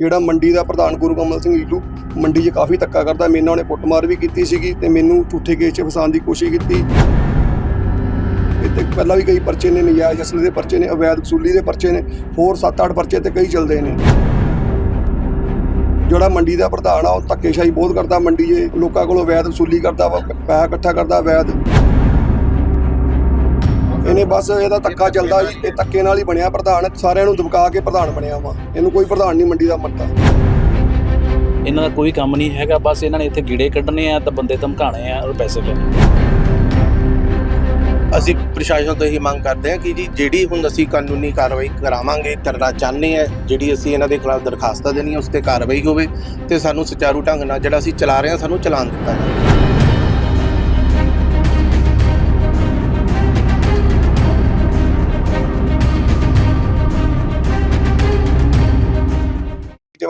ਜਿਹੜਾ ਮੰਡੀ ਦਾ ਪ੍ਰਧਾਨ ਗੁਰੂ ਕਮਲ ਸਿੰਘ ਈਲੂ ਮੰਡੀ 'ਚ ਕਾਫੀ ਧੱਕਾ ਕਰਦਾ ਮੈਨੂੰ ਉਹਨੇ ਕੁੱਟਮਾਰ ਵੀ ਕੀਤੀ ਸੀਗੀ ਤੇ ਮੈਨੂੰ ਝੂਠੇ ਕੇਸ 'ਚ ਫਸਾਉਣ ਦੀ ਕੋਸ਼ਿਸ਼ ਕੀਤੀ। ਇਹ ਤੇ ਪਹਿਲਾਂ ਵੀ ਕਈ ਪਰਚੇ ਨੇ, ਨਜਾਇਜ਼ ਅਸਲੇ ਦੇ ਪਰਚੇ ਨੇ, ਅਵੈਧ ਵਸੂਲੀ ਦੇ ਪਰਚੇ ਨੇ, ਹੋਰ 7-8 ਪਰਚੇ ਤੇ ਕਈ ਚੱਲਦੇ ਨੇ। ਜਿਹੜਾ ਮੰਡੀ ਦਾ ਪ੍ਰਧਾਨ ਆ, ਉਹ ਧੱਕੇਸ਼ਾਹੀ ਬਹੁਤ ਕਰਦਾ ਮੰਡੀ 'ਚ, ਲੋਕਾਂ ਕੋਲੋਂ ਅਵੈਧ ਵਸੂਲੀ ਕਰਦਾ ਵਾ, ਪੈਸਾ ਇਕੱਠਾ ਕਰਦਾ ਅਵੈਧ। ਇਹਨੇ ਬਸ ਇਹਦਾ ਧੱਕਾ ਚੱਲਦਾ ਜੀ ਇਹ ਧੱਕੇ ਨਾਲ ਹੀ ਬਣਿਆ ਪ੍ਰਧਾਨ ਸਾਰਿਆਂ ਨੂੰ ਦਬਕਾ ਕੇ ਪ੍ਰਧਾਨ ਬਣਿਆ ਵਾ। ਇਹਨੂੰ ਕੋਈ ਪ੍ਰਧਾਨ ਨਹੀਂ ਮੰਡੀ ਦਾ ਮੰਨਦਾ ਇਹਨਾਂ ਦਾ ਕੋਈ ਕੰਮ ਨਹੀਂ ਹੈਗਾ ਬਸ ਇਹਨਾਂ ਨੇ ਇੱਥੇ ਗੀੜੇ ਕੱਢਣੇ ਆ ਤਾਂ ਬੰਦੇ ਧਮਕਾਣੇ ਆ ਔਰ ਪੈਸੇ ਲੈਣੇ ਅਸੀਂ ਪ੍ਰਸ਼ਾਸਨ ਤੋਂ ਇਹੀ ਮੰਗ ਕਰਦੇ ਹਾਂ ਕਿ ਜੀ ਜਿਹੜੀ ਹੁਣ ਅਸੀਂ ਕਾਨੂੰਨੀ ਕਾਰਵਾਈ ਕਰਾਵਾਂਗੇ ਕਰਨਾ ਚਾਹੁੰਦੇ ਹਾਂ ਜਿਹੜੀ ਅਸੀਂ ਇਹਨਾਂ ਦੇ ਖਿਲਾਫ ਦਰਖਾਸਤਾਂ ਦੇਣੀਆਂ ਉਸ ਤੇ ਕਾਰਵਾਈ ਹੋਵੇ ਤੇ ਸਾਨੂੰ ਸੁਚਾਰੂ ਢੰਗ ਨਾਲ ਜਿਹੜਾ ਅਸੀਂ ਚਲਾ ਰਹੇ ਹਾਂ ਸਾਨੂੰ ਚਲਾਉਣ ਦਿੱਤਾ ਜਾਵੇ।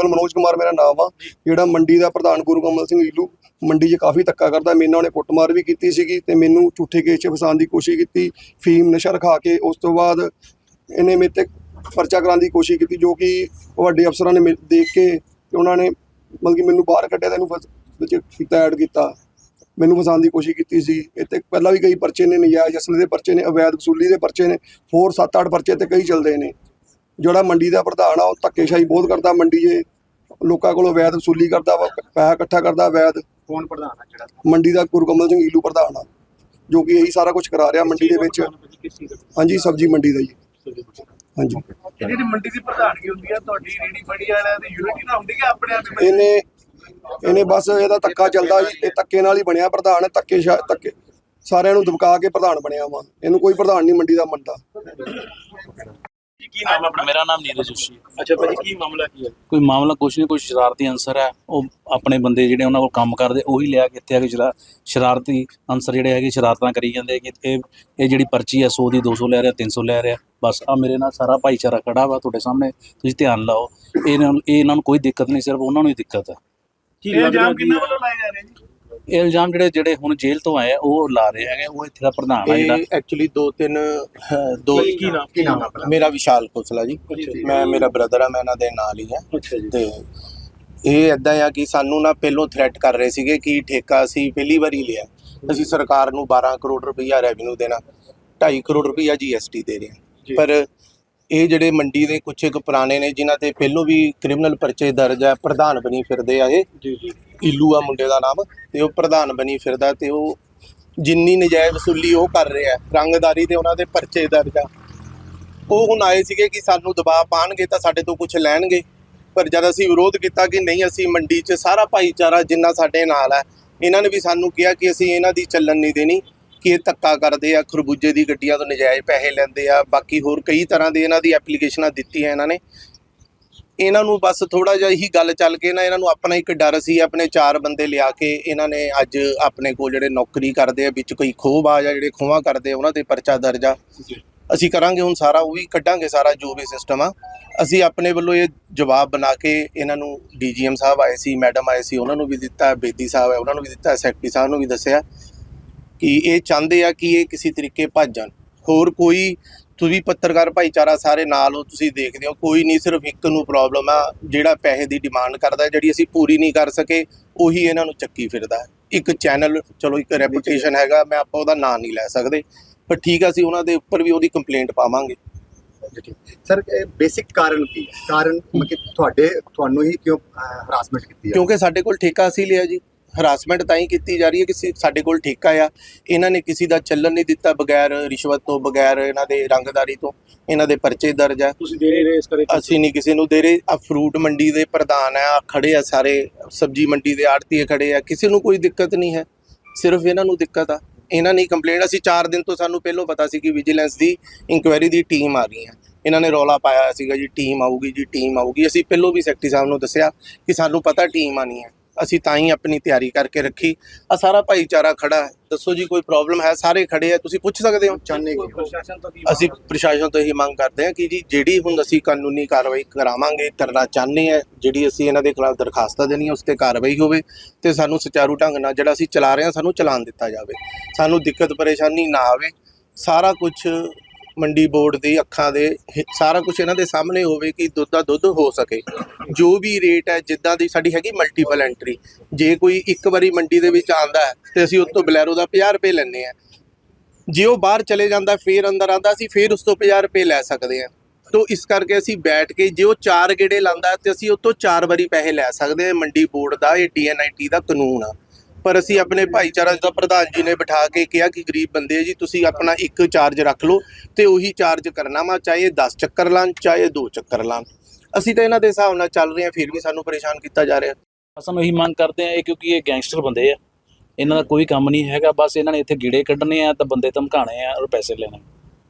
ਕੇਵਲ ਮਨੋਜ ਕੁਮਾਰ ਮੇਰਾ ਨਾਮ ਆ। ਜਿਹੜਾ ਮੰਡੀ ਦਾ ਪ੍ਰਧਾਨ ਗੁਰੂ ਕਮਲ ਸਿੰਘ ਈਲੂ ਮੰਡੀ 'ਚ ਕਾਫੀ ਧੱਕਾ ਕਰਦਾ। ਮੇਰੇ ਨਾਲ ਉਹਨੇ ਕੁੱਟਮਾਰ ਵੀ ਕੀਤੀ ਸੀਗੀ ਤੇ ਮੈਨੂੰ ਝੂਠੇ ਕੇਸ 'ਚ ਫਸਾਉਣ ਦੀ ਕੋਸ਼ਿਸ਼ ਕੀਤੀ ਫੀਮ ਨਸ਼ਾ ਰਖਾ ਕੇ। ਉਸ ਤੋਂ ਬਾਅਦ ਇਹਨੇ ਮੇਰੇ ਤੇ ਪਰਚਾ ਕਰਾਉਣ ਦੀ ਕੋਸ਼ਿਸ਼ ਕੀਤੀ ਜੋ ਕਿ ਵੱਡੇ ਅਫਸਰਾਂ ਨੇ ਦੇਖ ਕੇ ਤੇ ਉਹਨਾਂ ਨੇ ਮਤਲਬ ਕਿ ਮੈਨੂੰ ਬਾਹਰ ਕੱਢਿਆ ਤੇ ਇਹਨੂੰ ਵਿੱਚ ਕੀਤਾ ਐਡ ਕੀਤਾ। ਮੈਨੂੰ ਫਸਾਉਣ ਦੀ ਕੋਸ਼ਿਸ਼ ਕੀਤੀ ਸੀ। ਤੇ ਪਹਿਲਾਂ ਵੀ ਕਈ ਪਰਚੇ ਨੇ ਨਜਾਇਜ਼ ਅਸਲੇ ਦੇ ਪਰਚੇ ਨੇ ਅਵੈਧ ਵਸੂਲੀ ਦੇ ਪਰਚੇ ਨੇ ਹੋਰ 7-8 ਪਰਚੇ ਤੇ ਕਈ ਚੱਲਦੇ ਨੇ। ਜਿਹੜਾ ਮੰਡੀ ਦਾ ਪ੍ਰਧਾਨ ਆ ਉਹ ਧੱਕੇਸ਼ਾਹੀ ਬਹੁਤ ਕਰਦਾ ਮੰਡੀ 'ਚ। ਲੋਕਾਂ ਕੋਲੋਂ ਅਵੈਧ ਵਸੂਲੀ ਕਰਦਾ ਵਾ ਪੈਸਾ ਇਕੱਠਾ ਕਰਦਾ ਅਵੈਧ ਕੌਣ ਪ੍ਰਧਾਨ ਹੈ ਜਿਹੜਾ? ਮੰਡੀ ਦਾ ਗੁਰੂ ਕਮਲ ਸਿੰਘ ਈਲੂ ਪ੍ਰਧਾਨ ਆ ਜੋ ਕਿ ਇਹੀ ਸਾਰਾ ਕੁਝ ਕਰਾ ਰਿਹਾ ਮੰਡੀ ਦੇ ਵਿੱਚ। ਹਾਂਜੀ ਸਬਜ਼ੀ ਮੰਡੀ ਦਾ ਜੀ। ਹਾਂਜੀ। ਜਿਹੜੀ ਮੰਡੀ ਦੀ ਪ੍ਰਧਾਨਗੀ ਹੁੰਦੀ ਹੈ ਤੁਹਾਡੀ ਰੇੜੀ ਫੜੀ ਵਾਲਿਆਂ ਦੀ ਯੂਨਿਟੀ ਨਾਲ ਹੁੰਦੀ ਹੈ ਆਪਣੇ ਆਪ ਹੀ ਇਹਨੇ ਇਹਨੇ ਬਸ ਇਹਦਾ ਧੱਕਾ ਚੱਲਦਾ ਜੀ ਇਹ ਧੱਕੇ ਨਾਲ ਹੀ ਬਣਿਆ ਪ੍ਰਧਾਨ ਧੱਕੇ ਧੱਕੇ ਸਾਰਿਆਂ ਨੂੰ ਦਬਕਾ ਕੇ ਪ੍ਰਧਾਨ ਬਣਿਆ ਵਾ। ਇਹਨੂੰ ਕੋਈ ਪ੍ਰਧਾਨ ਨਹੀਂ ਮੰਡੀ ਦਾ ਮੰਨਦਾ। ਕੀ ਨਾਮ ਹੈ ਆਪਣਾ? ਮੇਰਾ ਨਾਮ ਨੀਰਜ ਜੋਸ਼ੀ ਹੈ। ਅੱਛਾ ਭਾਜੀ ਕੀ ਮਾਮਲਾ ਕੀ ਹੈ? ਕੋਈ ਮਾਮਲਾ ਕੁਛ ਨਹੀਂ ਕੋਈ ਸ਼ਰਾਰਤੀ ਅਨਸਰ ਹੈ। ਉਹ ਆਪਣੇ ਬੰਦੇ ਜਿਹੜੇ ਉਹਨਾਂ ਕੋਲ ਕੰਮ ਕਰਦੇ ਉਹੀ ਲਿਆ ਕੇ ਇੱਥੇ ਆ ਕੇ ਸ਼ਰਾ- ਸ਼ਰਾਰਤੀ ਅਨਸਰ ਜਿਹੜੇ ਹੈਗੇ ਸ਼ਰਾਰਤਾਂ ਕਰੀ ਜਾਂਦੇ ਕਿ ਇਹ ਇਹ ਜਿਹੜੀ ਪਰਚੀ ਹੈ 100 ਦੀ 200 ਲੈ ਰਿਹਾ 300 ਲੈ ਰਿਹਾ। ਬਸ ਆ ਮੇਰੇ ਨਾਲ ਸਾਰਾ ਭਾਈਚਾਰਾ ਖੜਾ ਵਾ ਤੁਹਾਡੇ ਸਾਹਮਣੇ। ਤੁਸੀਂ ਧਿਆਨ ਲਾਓ। ਇਹਨਾਂ ਨੂੰ ਇਹ ਇਹਨਾਂ ਨੂੰ ਕੋਈ ਦਿੱਕਤ ਨਹੀਂ ਸਿਰਫ ਉਹਨਾਂ ਨੂੰ ਹੀ ਦਿੱਕਤ ਹੈ। ਕੀ ਇਲਜ਼ਾਮ ਕਿੰਨਾ ਵੱਲੋਂ ਲਾਏ ਜਾ ਰਹੇ ਨੇ ਇਹ ਇਲਜ਼ਾਮ ਜਿਹੜੇ ਜਿਹੜੇ ਹੁਣ ਜੇਲ੍ਹ ਤੋਂ ਆਏ ਆ ਉਹ ਲਾ ਰਹੇ ਹੈਗੇ ਉਹ ਇੱਥੇ ਦਾ ਪ੍ਰਧਾਨ ਆ ਜਿਹੜਾ। ਇਹ ਐਕਚੁਅਲੀ ਦੋ ਤਿੰਨ ਅਹ, ਦੋ ਕੀ ਨਾਮ? ਕੀ ਨਾਮ ਹੈ ਮੇਰਾ ਵਿਸ਼ਾਲ ਖੋਸਲਾ ਜੀ। ਮੈਂ ਮੇਰਾ ਬ੍ਰਦਰ ਆ ਮੈਂ ਇਹਨਾਂ ਦੇ ਨਾਲ ਹੀ ਆ। ਅੱਛਾ ਜੀ। ਤੇ ਇਹ ਇਦਾਂ ਆ ਕਿ ਸਾਨੂੰ ਨਾ ਪਹਿਲੋਂ ਥ੍ਰੈਟ ਕਰ ਰਹੇ ਸੀਗੇ ਕਿ ਠੇਕਾ ਅਸੀਂ ਪਹਿਲੀ ਵਾਰੀ ਲਿਆ। ਅਸੀਂ ਸਰਕਾਰ ਨੂੰ 12 ਕਰੋੜ ਰੁਪਈਆ ਰੈਵਨਿਊ ਦੇਣਾ 2.5 ਕਰੋੜ ਰੁਪਈਆ ਜੀਐਸਟੀ ਦੇ ਰਹੇ ਹਾਂ। ਪਰ ਇਹ ਜਿਹੜੇ ਮੰਡੀ ਦੇ ਕੁਛ ਇੱਕ ਪੁਰਾਣੇ ਨੇ ਜਿਨ੍ਹਾਂ ਤੇ ਪਹਿਲੋਂ ਵੀ ਕ੍ਰਿਮੀਨਲ ਪਰਚੇ ਦਰਜ ਹੈ ਪ੍ਰਧਾਨ ਬਣੀ ਫਿਰਦੇ ਆ ਇਹ। ਜੀ ਜੀ। ਇਲੂ ਆ ਮੁੰਡੇ ਦਾ ਨਾਮ ਤੇ ਉਹ ਪ੍ਰਧਾਨ ਬਣੀ ਫਿਰਦਾ ਤੇ ਉਹ ਜਿੰਨੀ ਨਜਾਇਜ਼ ਵਸੂਲੀ ਉਹ ਕਰ ਰਿਹਾ ਹੈ, ਰੰਗਦਾਰੀ ਤੇ ਉਹਨਾਂ ਦੇ ਪਰਚੇ ਦਰਜ ਆ। ਉਹ ਹੁਣ ਆਏ ਸੀਗੇ ਕਿ ਸਾਨੂੰ ਦਬਾਅ ਪਾਣਗੇ ਤਾਂ ਸਾਡੇ ਤੋਂ ਕੁਝ ਲੈਣਗੇ ਪਰ ਜਦ ਅਸੀਂ ਵਿਰੋਧ ਕੀਤਾ ਕਿ ਨਹੀਂ ਅਸੀਂ ਮੰਡੀ 'ਚ ਸਾਰਾ ਭਾਈਚਾਰਾ ਜਿੰਨਾ ਸਾਡੇ ਨਾਲ ਹੈ ਇਹਨਾਂ ਨੇ ਵੀ ਸਾਨੂੰ ਕਿਹਾ ਕਿ ਅਸੀਂ ਇਹਨਾਂ ਦੀ ਚੱਲਣ ਨਹੀਂ ਦੇਣੀ। ਕਿ ਇਹ ਧੱਕਾ ਕਰਦੇ ਆ, ਖਰਬੂਜੇ ਦੀ ਗੱਡੀਆਂ ਤੋਂ ਨਜਾਇਜ਼ ਪੈਸੇ ਲੈਂਦੇ ਆ, ਬਾਕੀ ਹੋਰ ਕਈ ਤਰ੍ਹਾਂ ਦੇ ਇਹਨਾਂ ਦੀ ਐਪਲੀਕੇਸ਼ਨਾਂ ਦਿੱਤੀਆਂ ਇਹਨਾਂ ਨੇ। ਇਹਨਾਂ ਨੂੰ ਬਸ ਥੋੜਾ ਜਿਹਾ ਹੀ ਗੱਲ ਚੱਲ ਕੇ ਨਾ ਇਹਨਾਂ ਨੂੰ ਆਪਣਾ ਇੱਕ ਡਰ ਸੀ, ਆਪਣੇ ਚਾਰ ਬੰਦੇ ਲਿਆ ਕੇ ਇਹਨਾਂ ਨੇ ਅੱਜ ਆਪਣੇ ਕੋਲ ਜਿਹੜੇ ਨੌਕਰੀ ਕਰਦੇ ਆ, ਵਿੱਚ ਕੋਈ ਖੋਹਬਾਜ਼ ਆ, ਜਿਹੜੇ ਖੋਹਾਂ ਕਰਦੇ ਆ, ਉਹਨਾਂ ਤੇ ਪਰਚਾ ਦਰਜ ਆ। ਅਸੀਂ ਕਰਾਂਗੇ ਹੁਣ ਸਾਰਾ, ਉਹ ਵੀ ਕੱਢਾਂਗੇ ਸਾਰਾ ਜੋ ਵੀ ਸਿਸਟਮ ਆ। ਅਸੀਂ ਆਪਣੇ ਵੱਲੋਂ ਇਹ ਜਵਾਬ ਬਣਾ ਕੇ ਇਹਨਾਂ ਨੂੰ ਡੀਜੀਐਮ ਸਾਹਿਬ ਆਏ ਸੀ, ਮੈਡਮ ਆਏ ਸੀ, ਉਹਨਾਂ ਨੂੰ ਵੀ ਦਿੱਤਾ, ਬੇਦੀ ਸਾਹਿਬ ਹੈ ਉਹਨਾਂ ਨੂੰ ਵੀ ਦਿੱਤਾ ਸੈਕਟਰੀ ਸਾਹਿਬ ਨੂੰ ਵੀ ਦੱਸਿਆ। ਕਿ ਇਹ ਚਾਹੁੰਦੇ ਆ ਕਿ ਇਹ ਕਿਸੇ ਤਰੀਕੇ ਭੱਜ ਜਾਣ। ਹੋਰ ਕੋਈ ਤੁਸੀਂ ਪੱਤਰਕਾਰ ਭਾਈਚਾਰਾ ਸਾਰੇ ਨਾਲ ਹੋ ਤੁਸੀਂ ਦੇਖਦੇ ਹੋ ਕੋਈ ਨਹੀਂ ਸਿਰਫ ਇੱਕ ਨੂੰ ਪ੍ਰੋਬਲਮ ਆ ਜਿਹੜਾ ਪੈਸੇ ਦੀ ਡਿਮਾਂਡ ਕਰਦਾ ਜਿਹੜੀ ਅਸੀਂ ਪੂਰੀ ਨਹੀਂ ਕਰ ਸਕੇ ਉਹੀ ਇਹਨਾਂ ਨੂੰ ਚੱਕੀ ਫਿਰਦਾ। ਇੱਕ ਚੈਨਲ ਚਲੋ ਇੱਕ ਰੈਪੂਟੇਸ਼ਨ ਹੈਗਾ ਮੈਂ ਆਪਾਂ ਉਹਦਾ ਨਾਂ ਨਹੀਂ ਲੈ ਸਕਦੇ ਪਰ ਠੀਕ ਆ ਅਸੀਂ ਉਹਨਾਂ ਦੇ ਉੱਪਰ ਵੀ ਉਹਦੀ ਕੰਪਲੇਂਟ ਪਾਵਾਂਗੇ। ਸਰ ਬੇਸਿਕ ਕਾਰਨ ਕੀ ਹੈ? ਕਾਰਨ ਮਤਲਬ ਕਿ ਤੁਹਾਡੇ ਤੁਹਾਨੂੰ ਹੀ ਕਿਉਂ ਹਰਾਸਮੈਂਟ ਕੀਤੀ ਹੈ ਕਿਉਂਕਿ ਸਾਡੇ ਕੋਲ ਠੇਕਾ ਅਸੀਂ ਲਿਆ ਜੀ। ਹਰਾਸਮੈਂਟ ਤਾਂ ਹੀ ਕੀਤੀ ਜਾ ਰਹੀ ਹੈ ਕਿ ਸਾਡੇ ਕੋਲ ਠੇਕਾ ਆ। ਇਹਨਾਂ ਨੇ ਕਿਸੇ ਦਾ ਚੱਲਣ ਨਹੀਂ ਦਿੱਤਾ ਬਗੈਰ ਰਿਸ਼ਵਤ ਤੋਂ ਬਗੈਰ ਇਹਨਾਂ ਦੇ ਰੰਗਦਾਰੀ ਤੋਂ। ਇਹਨਾਂ ਦੇ ਪਰਚੇ ਦਰਜ ਆ। ਤੁਸੀਂ ਦੇ ਰਹੇ ਇਸ ਕਰੇ ਅਸੀਂ ਨਹੀਂ ਕਿਸੇ ਨੂੰ ਦੇ ਰਹੇ। ਆ ਫਰੂਟ ਮੰਡੀ ਦੇ ਪ੍ਰਧਾਨ ਆ ਖੜੇ ਆ ਸਾਰੇ। ਸਬਜੀ ਮੰਡੀ ਦੇ ਆੜਤੀਏ ਖੜੇ ਆ। ਕਿਸੇ ਨੂੰ ਕੋਈ ਦਿੱਕਤ ਨਹੀਂ ਹੈ। ਸਿਰਫ ਇਹਨਾਂ ਨੂੰ ਦਿੱਕਤ ਆ। ਇਹਨਾਂ ਨੇ ਕੰਪਲੇਂਟ ਅਸੀਂ 4 ਦਿਨ ਤੋਂ ਸਾਨੂੰ ਪਹਿਲਾਂ ਪਤਾ ਸੀ ਕਿ ਵਿਜੀਲੈਂਸ ਦੀ ਇਨਕੁਆਇਰੀ ਦੀ ਟੀਮ ਆ ਰਹੀ ਹੈ ਇਹਨਾਂ ਨੇ ਰੌਲਾ ਪਾਇਆ ਸੀਗਾ ਜੀ ਟੀਮ ਆਊਗੀ ਜੀ ਟੀਮ ਆਊਗੀ। ਅਸੀਂ ਪਹਿਲਾਂ ਵੀ ਸੈਕਟਰੀ ਸਾਹਿਬ ਨੂੰ ਦੱਸਿਆ ਕਿ ਸਾਨੂੰ ਪਤਾ ਟੀਮ ਆਣੀ ਹੈ। ਅਸੀਂ ਤਾਂ ਹੀ ਆਪਣੀ ਤਿਆਰੀ ਕਰਕੇ ਰੱਖੀ। ਆ ਸਾਰਾ ਭਾਈਚਾਰਾ ਖੜਾ ਹੈ। ਦੱਸੋ ਜੀ ਕੋਈ ਪ੍ਰੋਬਲਮ ਹੈ? ਸਾਰੇ ਖੜੇ ਆ ਤੁਸੀਂ ਪੁੱਛ ਸਕਦੇ ਹੋ? ਚਾਹੁੰਦੇ ਕੀ ਅਸੀਂ ਪ੍ਰਸ਼ਾਸਨ ਤੋਂ ਇਹੀ ਮੰਗ ਕਰਦੇ ਹਾਂ ਕਿ ਜੀ ਜਿਹੜੀ ਹੁਣ ਅਸੀਂ ਕਾਨੂੰਨੀ ਕਾਰਵਾਈ ਕਰਾਵਾਂਗੇ ਕਰਨਾ ਚਾਹੁੰਦੇ ਹਾਂ ਜਿਹੜੀ ਅਸੀਂ ਇਹਨਾਂ ਦੇ ਖਿਲਾਫ ਦਰਖਾਸਤਾਂ ਦੇਣੀਆਂ ਉਸ ਤੇ ਕਾਰਵਾਈ ਹੋਵੇ ਤੇ ਸਾਨੂੰ ਸੁਚਾਰੂ ਢੰਗ ਨਾਲ ਜਿਹੜਾ ਅਸੀਂ ਚਲਾ ਰਹੇ ਹਾਂ ਸਾਨੂੰ ਚਲਾਉਣ ਦਿੱਤਾ ਜਾਵੇ। ਸਾਨੂੰ ਦਿੱਕਤ ਪਰੇਸ਼ਾਨੀ ਨਾ ਆਵੇ। ਸਾਰਾ ਕੁਝ ਮੰਡੀ ਬੋਰਡ ਦੀ ਅੱਖਾਂ ਦੇ ਸਾਰਾ ਕੁਝ ਇਹਨਾਂ ਦੇ ਸਾਹਮਣੇ ਹੋਵੇ ਕਿ ਦੁੱਧ ਦਾ ਦੁੱਧ ਹੋ ਸਕੇ। ਜੋ ਵੀ ਰੇਟ ਹੈ, ਜਿੱਦਾਂ ਦੀ ਸਾਡੀ ਹੈਗੀ ਮਲਟੀਪਲ ਐਂਟਰੀ ਜੇ ਕੋਈ ਇੱਕ ਵਾਰੀ ਮੰਡੀ ਦੇ ਵਿੱਚ ਆਂਦਾ ਹੈ, ਤੇ ਅਸੀਂ ਉਸ ਤੋਂ ਬਲੈਰੋ ਦਾ 50 ਰੁਪਏ ਲੈਂਦੇ ਆ ਜੇ ਉਹ ਬਾਹਰ ਚਲੇ ਜਾਂਦਾ ਫੇਰ ਅੰਦਰ ਆਂਦਾ ਅਸੀਂ ਫੇਰ ਉਸ ਤੋਂ 50 ਰੁਪਏ ਲੈ ਸਕਦੇ ਆ ਤੋ ਇਸ ਕਰਕੇ ਅਸੀਂ ਬੈਠ ਕੇ ਜੇ ਉਹ ਚਾਰ ਗੇੜੇ ਲਾਂਦਾ ਹੈ, ਤੇ ਅਸੀਂ ਉਹ ਤੋਂ ਚਾਰ ਵਾਰੀ ਪੈਸੇ ਲੈ ਸਕਦੇ ਆ ਮੰਡੀ ਬੋਰਡ ਦਾ, ਇਹ ਡੀਐਨਆਈਟੀ ਦਾ ਕਾਨੂੰਨ ਆ। ਪਰ ਅਸੀਂ ਆਪਣੇ ਭਾਈਚਾਰਾ ਦਾ ਪ੍ਰਧਾਨ ਜੀ ਨੇ ਬਿਠਾ ਕੇ ਕਿਹਾ ਕਿ ਗਰੀਬ ਬੰਦੇ ਜੀ, ਤੁਸੀਂ ਆਪਣਾ ਇੱਕ ਚਾਰਜ ਰੱਖ ਲਓ ਤੇ ਉਹੀ ਚਾਰਜ ਕਰਨਾ ਵਾ, ਚਾਹੇ 10 ਚੱਕਰ ਲਾਣ, ਚਾਹੇ 2 ਚੱਕਰ ਲਾਣ। ਅਸੀਂ ਤਾਂ ਇਹਨਾਂ ਦੇ ਹਿਸਾਬ ਨਾਲ ਚੱਲ ਰਹੇ ਹਾਂ, ਫਿਰ ਵੀ ਸਾਨੂੰ ਪਰੇਸ਼ਾਨ ਕੀਤਾ ਜਾ ਰਿਹਾ। ਸਾਨੂੰ ਇਹੀ ਮੰਗ ਕਰਦੇ ਆ ਇਹ, ਕਿਉਂਕਿ ਇਹ ਗੈਂਗਸਟਰ ਬੰਦੇ ਆ। ਇਹਨਾਂ ਦਾ ਕੋਈ ਕੰਮ ਨਹੀਂ ਹੈਗਾ, ਬਸ ਇਹਨਾਂ ਨੇ ਇੱਥੇ ਗੀੜੇ ਕੱਢਣੇ ਆ ਤਾਂ ਬੰਦੇ ਧਮਕਾਣੇ ਆ ਔਰ ਪੈਸੇ ਲੈਣੇ।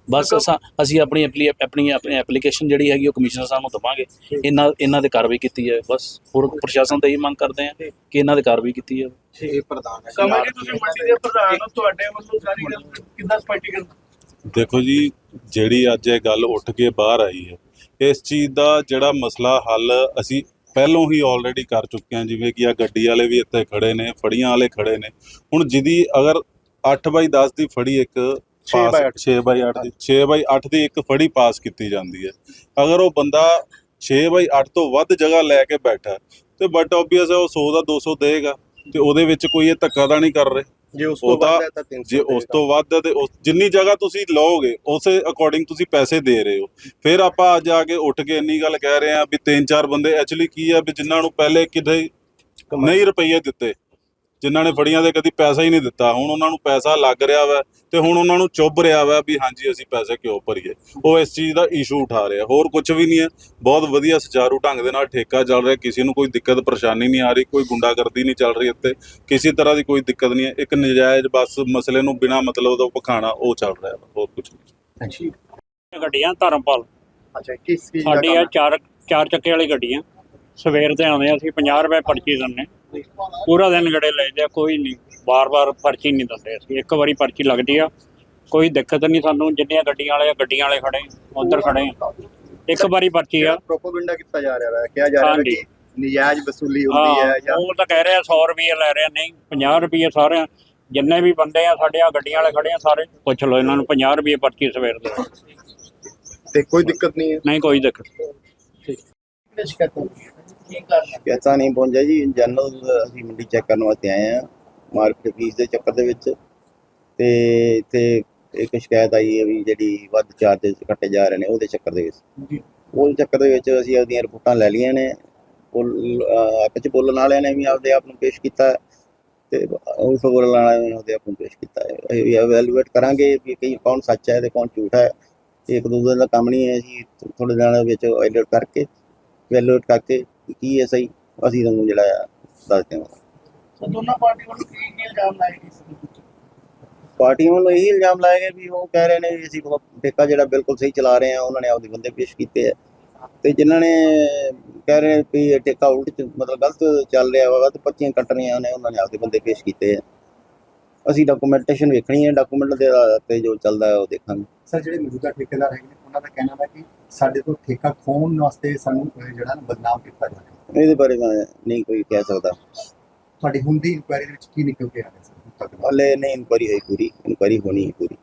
ਬਸ ਅਸਾਂ ਅਸੀਂ ਆਪਣੀ ਐਪਲੀ ਆਪਣੀ ਆਪਣੀ ਐਪਲੀਕੇਸ਼ਨ ਜਿਹੜੀ ਹੈਗੀ ਉਹ ਕਮਿਸ਼ਨਰ ਸਾਹਿਬ ਨੂੰ ਦਵਾਂਗੇ। ਇਹਨਾਂ ਇਹਨਾਂ ਤੇ ਕਾਰਵਾਈ ਕੀਤੀ ਜਾਵੇ ਬਸ ਹੋਰ ਪ੍ਰਸ਼ਾਸਨ ਤੋਂ ਇਹੀ ਮੰਗ ਕਰਦੇ ਆ ਕਿ ਇਹਨਾਂ ਤੇ ਕਾਰਵਾਈ ਕੀਤੀ ਜਾਵੇ। ਇਹ ਪ੍ਰਧਾਨ ਹੈ। ਕਮਲ ਜੀ ਤੁਸੀਂ ਮੰਡੀ ਦੇ ਪ੍ਰਧਾਨ ਹੋ ਤੁਹਾਡੇ ਵੱਲੋਂ ਸਾਰੀ ਗੱਲ ਕਿੱਦਾਂ ਸਪਸ਼ਟੀਕਰਨ ਦੇਖੋ ਜੀ ਜਿਹੜੀ ਅੱਜ ਇਹ ਗੱਲ ਉੱਠ ਕੇ ਬਾਹਰ ਆਈ ਹੈ ਇਸ ਚੀਜ਼ ਦਾ ਜਿਹੜਾ ਮਸਲਾ ਹੱਲ ਅਸੀਂ ਪਹਿਲੋਂ ਹੀ ਆਲਰੇਡੀ ਕਰ ਚੁੱਕੇ ਹਾਂ ਜਿਵੇਂ ਕਿ ਆ ਗੱਡੀ ਵਾਲੇ ਵੀ ਇੱਥੇ ਖੜੇ ਨੇ ਫੜੀਆਂ ਵਾਲੇ ਖੜੇ ਨੇ। ਹੁਣ ਜਿਹਦੀ ਅਗਰ 8 ਬਾਈ 10 ਦੀ ਫੜੀ ਇੱਕ ਪਾਸ ਬਾਈ ਅੱਠ। 6 ਬਾਈ 8 ਦੀ 6 ਬਾਈ 8 ਦੀ ਇੱਕ ਫੜੀ ਪਾਸ ਕੀਤੀ ਜਾਂਦੀ ਹੈ। ਅਗਰ ਉਹ ਬੰਦਾ 6 ਬਾਈ 8 ਤੋਂ ਵੱਧ ਜਗ੍ਹਾ ਲੈ ਕੇ ਬੈਠਾ ਤੇ ਬਟ ਆਬਵੀਅਸ ਹੈ ਉਹ 100 ਦਾ 200 ਦੇਗਾ ਤੇ ਉਹਦੇ ਵਿੱਚ ਕੋਈ ਇਹ ਧੱਕਾ ਤਾਂ ਨਹੀਂ ਕਰ ਰਹੇ। ਜੇ ਉਸ ਤੋਂ ਵੱਧ ਹੈ ਤਾਂ 300 ਜੇ ਉਸ ਤੋਂ ਵੱਧ ਹੈ ਤੇ ਉਸ ਜਿੰਨੀ ਜਗ੍ਹਾ ਤੁਸੀਂ ਲਓਗੇ ਉਸੇ ਅਕੋਰਡਿੰਗ ਤੁਸੀਂ ਪੈਸੇ ਦੇ ਰਹੇ ਹੋ। ਫਿਰ ਆਪਾਂ ਅੱਜ ਆ ਕੇ ਉੱਠ ਕੇ ਇੰਨੀ ਗੱਲ ਕਹਿ ਰਹੇ ਆ ਵੀ ਤਿੰਨ ਚਾਰ ਬੰਦੇ ਐਕਚੁਅਲੀ ਕੀ ਆ ਵੀ ਜਿਨ੍ਹਾਂ ਨੂੰ ਪਹਿਲੇ ਕਿਤੇ ਨਹੀਂ ਰੁਪਈਏ ਦਿੱਤੇ। ਜਿਨ੍ਹਾਂ ਨੇ ਫੜੀਆਂ ਦੇ ਕਦੀ ਪੈਸਾ ਹੀ ਨਹੀਂ ਦਿੱਤਾ। ਹੁਣ ਉਹਨਾਂ ਨੂੰ ਪੈਸਾ ਲੱਗ ਰਿਹਾ ਵਾ ਤੇ ਹੁਣ ਉਹਨਾਂ ਨੂੰ ਚੁੱਭ ਰਿਹਾ ਵਾ ਵੀ ਹਾਂਜੀ ਅਸੀਂ ਪੈਸੇ ਕਿਉਂ ਭਰੀਏ। ਉਹ ਇਸ ਚੀਜ਼ ਦਾ ਇਸ਼ੂ ਉਠਾ ਰਿਹਾ ਹੋਰ ਕੁਝ ਵੀ ਨਹੀਂ ਹੈ। ਬਹੁਤ ਵਧੀਆ ਸੁਚਾਰੂ ਢੰਗ ਦੇ ਨਾਲ ਠੇਕਾ ਚੱਲ ਰਿਹਾ। ਕਿਸੇ ਨੂੰ ਕੋਈ ਦਿੱਕਤ ਪਰੇਸ਼ਾਨੀ ਨਹੀਂ ਆ ਰਹੀ। ਕੋਈ ਗੁੰਡਾਗਰਦੀ ਨਹੀਂ ਚੱਲ ਰਹੀ ਇੱਥੇ। ਕਿਸੇ ਤਰ੍ਹਾਂ ਦੀ ਕੋਈ ਦਿੱਕਤ ਨਹੀਂ ਹੈ। ਇੱਕ ਨਜਾਇਜ਼ ਬਸ ਮਸਲੇ ਨੂੰ ਬਿਨਾ ਮਤਲਬ ਤੋਂ ਪਖਾਣਾ ਉਹ ਚੱਲ ਰਿਹਾ ਵਾ, ਹੋਰ ਕੁਝ ਨਹੀਂ। ਗੱਡੀਆਂ ਧਰਮਪਾਲ। ਅੱਛਾ ਕਿਸ ਚੀਜ਼ ਦਾ ਸਾਡੀ ਆ ਚਾਰ ਚਾਰ ਚੱਕੇ ਵਾਲੀ ਗੱਡੀਆਂ ਸਵੇਰ ਤੇ ਆਉਂਦੇ ਆ, ਅਸੀਂ 50 ਰੁਪਏ ਪਰਚੀ ਦਿੰਨੇ ਪੂਰਾ ਦਿਨ ਗੜੇ ਲੈਦੇ ਆ ਕੋਈ ਨਹੀਂ। ਬਾਰ-ਬਾਰ ਪਰਚੀ ਨਹੀਂ ਦਿੰਦੇ ਅਸੀਂ। ਇੱਕ ਵਾਰੀ ਪਰਚੀ ਲੱਗਦੀ ਆ ਕੋਈ ਦਿੱਕਤ ਨਹੀਂ ਸਾਨੂੰ ਜਿੰਨੀਆਂ ਗੱਡੀਆਂ ਵਾਲੇ ਆ, ਗੱਡੀਆਂ ਵਾਲੇ ਖੜੇ ਉਧਰ ਖੜੇ ਆ। ਇੱਕ ਵਾਰੀ ਪਰਚੀ ਆ। ਪ੍ਰੋਪੋਗੈਂਡਾ ਕੀਤਾ ਜਾ ਰਿਹਾ ਹੈ ਕਿਹਾ ਜਾ ਰਿਹਾ ਹੈ ਹਾਂਜੀ। ਕਿ ਨਜਾਇਜ਼ ਵਸੂਲੀ ਹੁੰਦੀ ਹਾਂ ਹੈ ਜਾਂ ਉਹ ਤਾਂ ਕਹਿ ਰਿਹਾ 100 ਰੁਪਏ ਲੈ ਰਹੇ ਨਹੀਂ 50 ਰੁਪਏ ਸਾਰੇ ਜਿੰਨੇ ਵੀ ਬੰਦੇ ਆ ਸਾਡੇ ਆ ਗੱਡੀਆਂ ਵਾਲੇ ਖੜੇ ਆ ਸਾਰੇ ਪੁੱਛ ਲਓ ਇਹਨਾਂ ਨੂੰ 50 ਰੁਪਏ ਪਰਚੀ ਸਵੇਰ ਦੇ। ਤੇ ਕੋਈ ਦਿੱਕਤ ਨਹੀਂ ਹੈ? ਨਹੀਂ ਕੋਈ ਦਿੱਕਤ ਪੈਸਾ ਨਹੀਂ ਪਹੁੰਚਿਆ ਜੀ ਜਨਰਲ ਅਸੀਂ ਮੰਡੀ ਚੈੱਕ ਕਰਨ ਵਾਸਤੇ ਆਏ ਆ ਮਾਰਕੀਟ ਫੀਸ ਦੇ ਚੱਕਰ ਦੇ ਵਿੱਚ। ਤੇ ਇੱਥੇ ਇੱਕ ਸ਼ਿਕਾਇਤ ਆਈ ਹੈ ਵੀ ਜਿਹੜੀ ਵੱਧ ਚਾਰजेस ਕੱਟੇ ਜਾ ਰਹੇ ਨੇ ਉਹਦੇ ਚੱਕਰ ਦੇ ਵਿੱਚ। ਉਹ ਚੱਕਰ ਦੇ ਵਿੱਚ ਅਸੀਂ ਆਪਦੀਆਂ ਰਿਪੋਰਟਾਂ ਲੈ ਲਈਆਂ ਨੇ। ਉਹ ਆਪਸ ਚ ਬੋਲਣ ਵਾਲਿਆਂ ਨੇ ਵੀ ਆਪਦੇ ਆਪ ਨੂੰ ਪੇਸ਼ ਕੀਤਾ। ਤੇ ਉਸ ਬੋਲਣ ਵਾਲਿਆਂ ਨੇ ਆਪਦੇ ਆਪ ਨੂੰ ਪੇਸ਼ ਕੀਤਾ। ਹੈ ਅਸੀਂ ਵੀ ਐਵੈਲੂਏਟ ਕਰਾਂਗੇ ਵੀ ਕੀ ਕੌਣ ਸੱਚ ਹੈ ਤੇ ਕੌਣ ਝੂਠ ਹੈ। ਇੱਕ ਦੂਜੇ ਦਾ ਕੰਮ ਨਹੀਂ ਹੈ ਅਸੀਂ ਥੋੜੇ ਦਿਨਾਂ ਦੇ ਵਿੱਚ ਐਡਿਟ ਕਰਕੇ ਵੈਲੂਏਟ ਕਰਕੇ ਕਿ ਕੀ ਹੈ ਸਹੀ? ਅਸੀਂ ਤੁਹਾਨੂੰ ਜਿਹੜਾ ਆ ਦੱਸ ਦੇਵਾਂਗੇ। ਦੋਨਾਂ ਪਾਰਟੀਆਂ ਵੱਲੋਂ ਕੀ ਕੀ ਇਲਜ਼ਾਮ ਲਾਏ ਗਏ ਪਾਰਟੀਆਂ ਵੱਲੋਂ ਇਹੀ ਇਲਜ਼ਾਮ ਲਾਏ ਗਏ ਵੀ ਉਹ ਕਹਿ ਰਹੇ ਨੇ ਵੀ ਅਸੀਂ ਬਹੁਤ ਠੇਕਾ ਜਿਹੜਾ ਬਿਲਕੁਲ ਸਹੀ ਚਲਾ ਰਹੇ ਆ ਉਹਨਾਂ ਨੇ ਆਪਦੇ ਬੰਦੇ ਪੇਸ਼ ਕੀਤੇ ਆ। ਤੇ ਜਿਨ੍ਹਾਂ ਨੇ ਕਹਿ ਰਹੇ ਨੇ ਵੀ ਇਹ ਠੇਕਾ ਉਲਟ ਮਤਲਬ ਗਲਤ ਚੱਲ ਰਿਹਾ ਵਾ ਤੇ ਪਰਚੀਆਂ ਕੱਟ ਰਹੀਆਂ ਨੇ ਉਹਨਾਂ ਨੇ ਆਪਦੇ ਬੰਦੇ ਪੇਸ਼ ਕੀਤੇ ਆ। ਅਸੀਂ ਡਾਕੂਮੈਂਟੇਸ਼ਨ ਵੇਖਣੀ ਹੈ ਡਾਕੂਮੈਂਟ ਦੇ ਆਧਾਰ ਤੇ ਜੋ ਚੱਲਦਾ ਹੈ ਉਹ ਦੇਖਾਂਗੇ। ਸਰ ਜਿਹੜੇ ਮੌਜੂਦਾ ਠੇਕੇਦਾਰ ਹੈਗੇ ਨੇ ਉਹਨਾਂ ਦਾ ਕਹਿਣਾ ਹੈ ਕਿ ਸਾਡੇ ਤੋਂ ਠੇਕਾ ਖੋਣ ਵਾਸਤੇ ਸਾਨੂੰ ਅਹ, ਜਿਹੜਾ ਨਾ ਬਦਨਾਮ ਕੀਤਾ ਜਾ ਰਿਹਾ। ਇਹਦੇ ਬਾਰੇ ਮੈਂ ਨਹੀਂ ਕੋਈ ਕਹਿ ਸਕਦਾ। ਤੁਹਾਡੀ ਹੁੰਦੀ ਇਨਕੁਆਇਰੀ ਵਿੱਚ ਕੀ ਨਿਕਲ ਕੇ ਆ ਰਿਹਾ ਸਰ? ਹੁਣ ਤੱਕ ਦਾ? ਹਲੇ ਨਹੀਂ ਇਨਕੁਆਰੀ ਹੋਈ ਪੂਰੀ। ਇਨਕੁਆਰੀ ਹੋਣੀ ਹੈ ਪੂਰੀ।